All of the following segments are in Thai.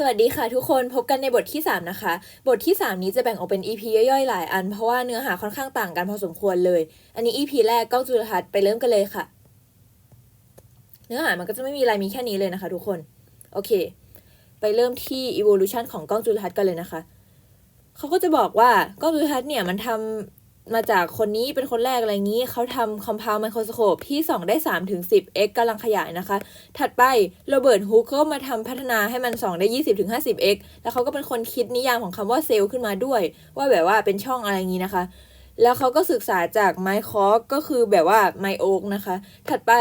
สวัสดีค่ะทุกคนพบกันในบทที่ 3 นะคะ บทที่ 3 นี้จะแบ่งออกเป็น EP ย่อยๆ หลายอัน เพราะว่าเนื้อหาค่อนข้างต่างกันพอสมควรเลย อันนี้ EP แรกกล้องจุลทรรศน์ไปเริ่มกันเลยค่ะ เนื้อหามันก็จะไม่มีอะไรมีแค่นี้เลยนะคะ ทุกคน โอเค ไปเริ่มที่ evolution ของกล้องจุลทรรศน์กันเลยนะคะ เขาก็จะบอกว่ากล้องจุลทรรศน์เนี่ยมันทำ มาจากคนนี้เป็นคนแรกอะไรงี้ เขาทำ compound microscope ที่ส่องได้ 3 ถึง 10 x กำลังขยายนะคะ ถัดไปโรเบิร์ตฮุกก็มาทำพัฒนาให้มันส่องได้ 20ถึง 50 x แล้วเขาก็เป็นคนคิดนิยามของคำว่าเซลล์ขึ้นมาด้วย ว่าแบบว่าเป็นช่องอะไรงี้นะคะ แล้วเขาก็ศึกษาจากไมคอก็คือแบบว่าไมโอกนะคะ ถัดไป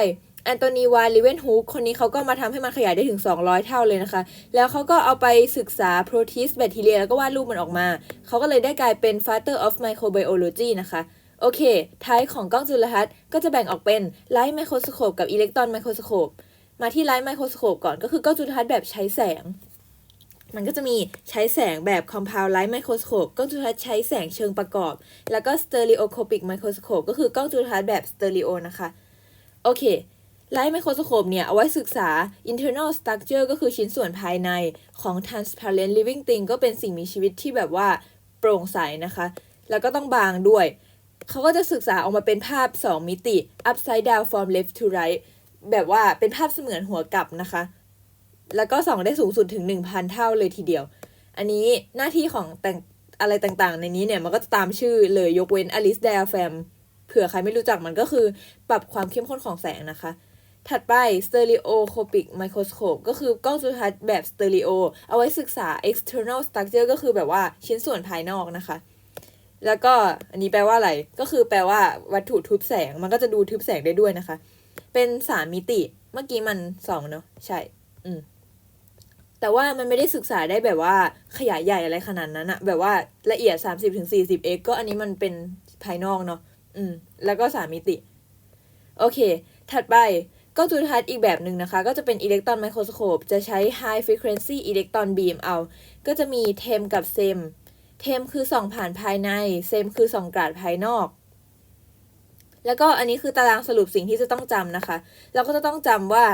แอนโทนีวาลิเวนฮูกคนนี้เขาก็มาทำให้มันขยายได้ถึง 200 เท่าเลยนะคะ แล้วเขาก็เอาไปศึกษาโปรตีสแบคทีเรียแล้วก็วาดรูปมันออกมา เขาก็เลยได้กลายเป็น Father of Microbiology นะคะโอเคท้ายของกล้องจุลทรรศน์ก็จะแบ่งออกเป็นไลท์ไมโครสโคปกับอิเล็กตรอนไมโครสโคปมาที่ไลท์ไมโครสโคปก่อนก็คือกล้องจุลทรรศน์แบบใช้แสง มันก็จะมีใช้แสงแบบ compound light microscope กล้องจุลทรรศน์ใช้แสงเชิงประกอบ แล้วก็ stereoscopic microscope ก็คือกล้องจุลทรรศน์แบบ stereo นะคะ โอเค ไลท์ไมโครสโคปเนี่ย เอาไว้ศึกษา internal structure ก็คือชิ้นส่วนภายในของ transparent living thing ก็เป็นสิ่งมีชีวิตที่แบบว่าโปร่งใสนะคะ แล้วก็ต้องบางด้วย เขาก็จะศึกษาออกมาเป็นภาพ 2 มิติ upside down from left to right แบบว่าเป็นภาพเสมือนหัวกลับนะคะ แล้วก็ส่องได้สูงสุดถึง 1,000 เท่าเลยทีเดียว อันนี้หน้าที่ของแต่งอะไรต่างๆ ในนี้เนี่ย มันก็จะตามชื่อเลยยกเว้น Alice Diaphragm เผื่อใครไม่รู้จักมันก็คือปรับความเข้มข้นของแสงนะคะ ถัดไป stereoscopic microscope ก็คือกล้องจุลทรรศน์แบบ stereo เอาไว้ศึกษา external structure ก็คือแบบว่าชิ้นส่วนภายนอกนะคะ แล้วก็อันนี้แปลว่าอะไร ก็คือแปลว่าวัตถุทึบแสง มันก็จะดูทึบแสงได้ด้วยนะคะ เป็นสามมิติ เมื่อกี้มันสองเนาะ ใช่ อืม แต่ว่ามันไม่ได้ศึกษาได้แบบว่าขยายใหญ่อะไรขนาดนั้นอะแบบว่าละเอียด 30-40x ก็อันนี้มันเป็นภายนอกเนาะ อืม แล้วก็สามมิติ โอเค ถัดไป ก็จุลทรรศน์อีกแบบหนึ่งนะคะ ก็จะเป็นอิเล็กตรอนไมโครสโคปจะใช้ high frequency electron beam เอา ก็จะมีเทมกับเซม เทมคือส่องผ่านภายใน เซมคือส่องกราดภายนอก แล้วก็อันนี้คือตารางสรุปสิ่งที่จะต้องจำนะคะ เราก็จะต้องจำว่า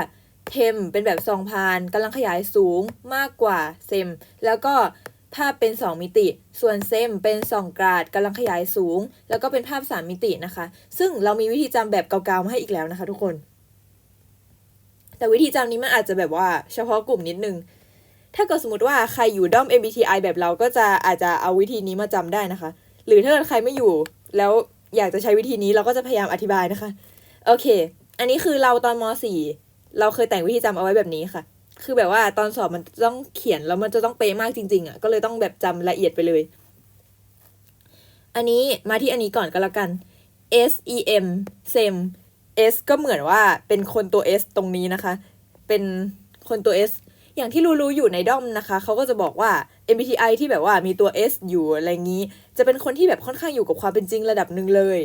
เทมเป็นแบบส่องผ่านกำลังขยายสูงมากกว่าเซม แล้วก็ภาพเป็น 2 มิติ ส่วนเซมเป็นส่องกราดกำลังขยายสูง แล้วก็เป็นภาพ 3 มิตินะคะ ซึ่งเรามีวิธีจำแบบเก่าๆมาให้อีกแล้วนะคะทุกคน แต่วิธีจำนี้มันอาจจะแบบว่าเฉพาะกลุ่มนิดนึง ถ้าเกิดสมมติว่าใครอยู่ด้อม MBTI แบบเราก็จะอาจจะเอาวิธีนี้มาจำได้นะคะ หรือถ้าเกิดใครไม่อยู่ แล้วอยากจะใช้วิธีนี้เราก็จะพยายามอธิบายนะคะ โอเค อันนี้คือเราตอนม .4 เราเคยแต่งวิธีจำเอาไว้แบบนี้ค่ะ คือแบบว่าตอนสอบมันต้องเขียนแล้วมันจะต้องเป๊ะมากจริงๆอะ ก็เลยต้องแบบจำละเอียดไปเลย อันนี้มาที่อันนี้ก่อนก็แล้วกัน S E M SEM S ก็เหมือนว่าเป็นคนตัว S ตรงนี้นะคะ เป็นคนตัว S อย่างที่รู้ๆอยู่ในด้อมนะคะ เขาก็จะบอกว่า MBTI ที่แบบว่ามีตัว S อยู่อะไรงี้ จะเป็นคนที่แบบค่อนข้างอยู่กับความเป็นจริงระดับหนึ่งเลย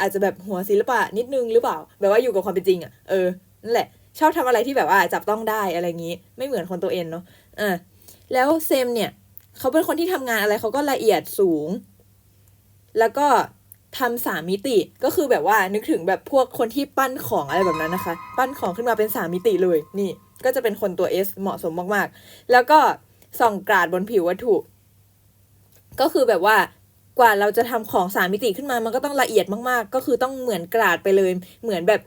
อาจจะแบบหัวศิลปะนิดนึงหรือเปล่า แบบว่าอยู่กับความเป็นจริงอะ่ะ เออ นั่นแหละ ชอบทำอะไรที่แบบว่าจับต้องได้อะไรงี้ ไม่เหมือนคนตัวเอ็นเนาะ อ่า แล้วเซมเนี่ย เขาเป็นคนที่ทำงานอะไรเขาก็ละเอียดสูง แล้วก็ ทำสามมิติก็คือแบบว่านึกถึงแบบพวกคนที่ปั้นของอะไรแบบนั้นนะคะ ปั้นของขึ้นมาเป็นสามมิติเลยนี่ ก็จะเป็นคนตัว S เหมาะสมมากๆ แล้วก็ส่องกราดบนผิววัตถุ ก็คือแบบว่ากว่าเราจะทำของสามมิติขึ้นมามันก็ต้องละเอียดมากๆ ก็คือต้องเหมือนกราดไปเลย เหมือนแบบ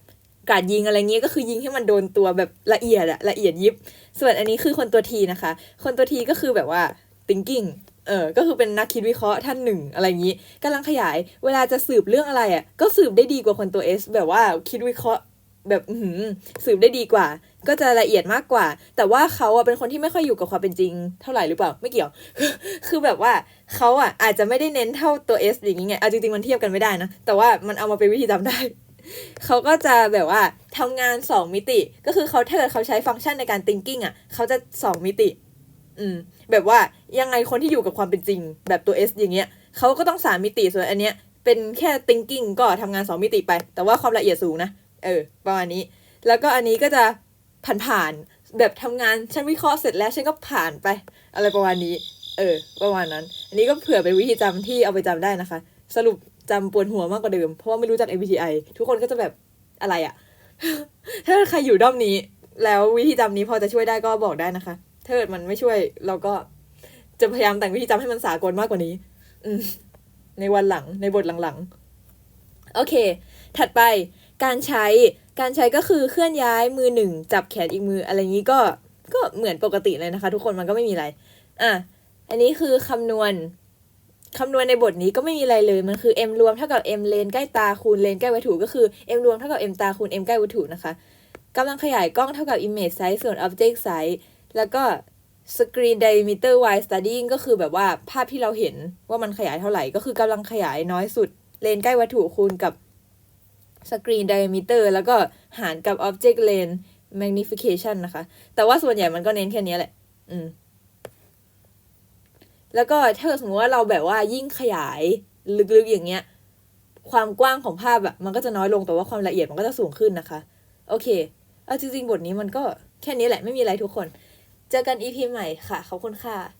กราดยิงอะไรเงี้ยก็คือยิงให้มันโดนตัวแบบละเอียดอะละเอียดยิบ ส่วนอันนี้คือคนตัวทีนะคะ คนตัวทีก็คือแบบว่า thinking เออก็คือเป็นนักคิดวิเคราะห์ท่านหนึ่งอะไรอย่างนี้กำลังขยายเวลาจะสืบเรื่องอะไรอะ่ะก็สืบได้ดีกว่าคนตัว S แบบว่าคิดวิเคราะห์แบบหืสืบได้ดีกว่า ก็จะละเอียดมากกว่า แต่ว่าเขาอะเป็นคนที่ไม่ค่อยอยู่กับความเป็นจริงเท่าไหร่หรือเปล่าไม่เกี่ยว คือแบบว่าเขาอะอาจจะไม่ได้เน้นเท่าตัว S อสอย่างงี้ไงเอาจริงๆมันเทียบกันไม่ได้นะแต่ว่ามันเอามาเป็นวิธีจำได้เขาก็จะแบบว่าทำงานสองมิติ ก็คือเขาถ้าเกิดเขาใช้ฟังก์ชันในการ thinking อะเขาจะสองมิติ อืม แบบว่ายังไงคนที่อยู่กับความเป็นจริง แบบตัว S อย่างเงี้ยเขาก็ต้องสามมิติส่วนอันเนี้ยเป็นแค่ thinking ก็ทำงานสองมิติไป แต่ว่าความละเอียดสูงนะเออประมาณนี้ แล้วก็อันนี้ก็จะผ่านผ่านๆแบบทำงานฉันวิเคราะห์เสร็จแล้วฉันก็ผ่านไป อะไรประมาณนี้ เออ ประมาณนั้น อันนี้ก็เผื่อเป็นวิธีจำที่เอาไปจำได้นะคะ สรุปจำปวดหัวมากกว่าเดิม เพราะว่าไม่รู้จัก MBTI ทุกคนก็จะแบบอะไรอะถ้าใครอยู่ด้อมนี้ แล้ววิธีจำนี้พอจะช่วยได้ก็บอกได้นะคะ เกิดมันไม่ช่วย เราก็จะพยายามแต่งวิธีจำให้มันสากลมากกว่านี้ อืม ในวันหลังในบทหลังๆ โอเค ถัดไปการใช้การใช้ก็คือเคลื่อนย้ายมือหนึ่งจับแขนอีกมืออะไรงนี้ก็ก็เหมือนปกติเลยนะคะ ทุกคนมันก็ไม่มีอะไร อะ อันนี้คือคำนวณคำนวณในบทนี้ก็ไม่มีอะไรเลย มันคือ m รวมเท่ากับ m เลนใกล้ตาคูณเลนใกล้วัตถุก็คือ m รวมเท่ากับ m ตาคูณ m ใกล้วัตถุนะคะกำลังขยายกล้องเท่ากับ image size ส่วน object size แล้วก็ screen diameter y studying ก็คือแบบว่าภาพที่เราเห็นว่ามันขยายเท่าไหร่ ก็คือกำลังขยายน้อยสุด เลนใกล้วัตถุคูณกับ screen diameter แล้วก็หารกับ object length magnification นะคะ แต่ว่าส่วนใหญ่มันก็เน้นแค่นี้แหละ อืม แล้วก็ถ้าสมมติว่าเราแบบว่ายิ่งขยายลึกๆอย่างเงี้ย ความกว้างของภาพอะมันก็จะน้อยลงแต่ว่าความละเอียดมันก็จะสูงขึ้นนะคะ โอเค เอาจริงๆ บทนี้มันก็แค่นี้แหละไม่มีอะไรทุกคน เจอกันอีพีใหม่ค่ะ ขอบคุณค่ะ